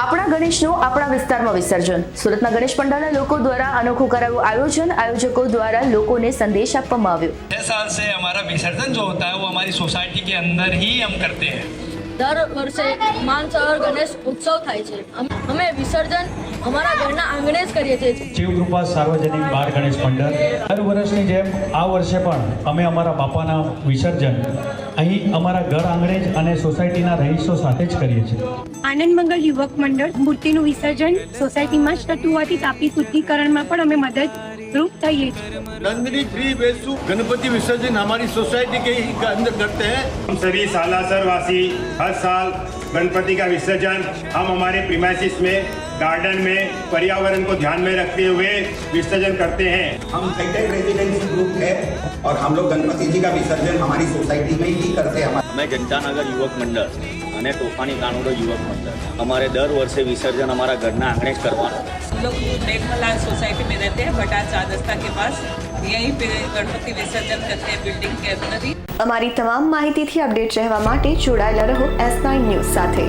આપણા ગણેશનું આપણા વિસ્તારમાં વિસર્જન. સુરતના ગણેશ પંડાલના લોકો દ્વારા અનોખું કરાયું આયોજન. આયોજકો દ્વારા લોકોને સંદેશ આપવામાં આવ્યો. સાલ સે હમારા વિસર્જન જો હોતા હૈ, વો હમારી સોસાયટી કે અંદર હી હમ કરતે હૈ. દર વર્ષે માનસરોવર ગણેશ ઉત્સવ થાય છે. અમે વિસર્જન અમારા ઘરના આંગણે જ કરીએ છીએ. શિવકૃપા સાર્વજનિક બાળ ગણેશ મંડળ. દર વર્ષની જેમ આ વર્ષે પણ અમે અમારા બાપાના વિસર્જન અહીં અમારા ઘર આંગણે જ અને સોસાયટીના રહીશો સાથે જ કરીએ છીએ. આનંદ મંગલ યુવક મંડળ મૂર્તિનું વિસર્જન સોસાયટીમાં જ થતું હોવાથી તાપી શુદ્ધિકરણમાં પણ અમે મદદરૂપ થઈએ છીએ नंदिनी फ्री बेसु गणपति विसर्जन हमारी सोसाइटी के ही अंदर करते हैं हम सभी सालासर वासी हर साल गणपति का विसर्जन हम हमारे प्रीमाइसिस में गार्डन में पर्यावरण को ध्यान में रखते हुए विसर्जन करते हैं हम हाईटेक रेजिडेंसी ग्रुप है और हम लोग गणपति जी का विसर्जन हमारी सोसाइटी में ही करते हैं हमारे અમે જનતાનગર યુવક મંડળ અને તોફાની કાનોડો યુવક મંડળ અમારે દર વર્ષે વિસર્જન અમારા ઘરના આંગણે જ કરવાનું हम लोग मेघमलाल सोसाइटी में रहते हैं बटा चार रस्ता के पास यहीं पे गणपति विसर्जन करते हैं बिल्डिंग के अंदर ही અમારી તમામ માહિતીથી અપડેટ રહેવા માટે જોડાયેલા રહો એસ નાઇન ન્યૂઝ સાથે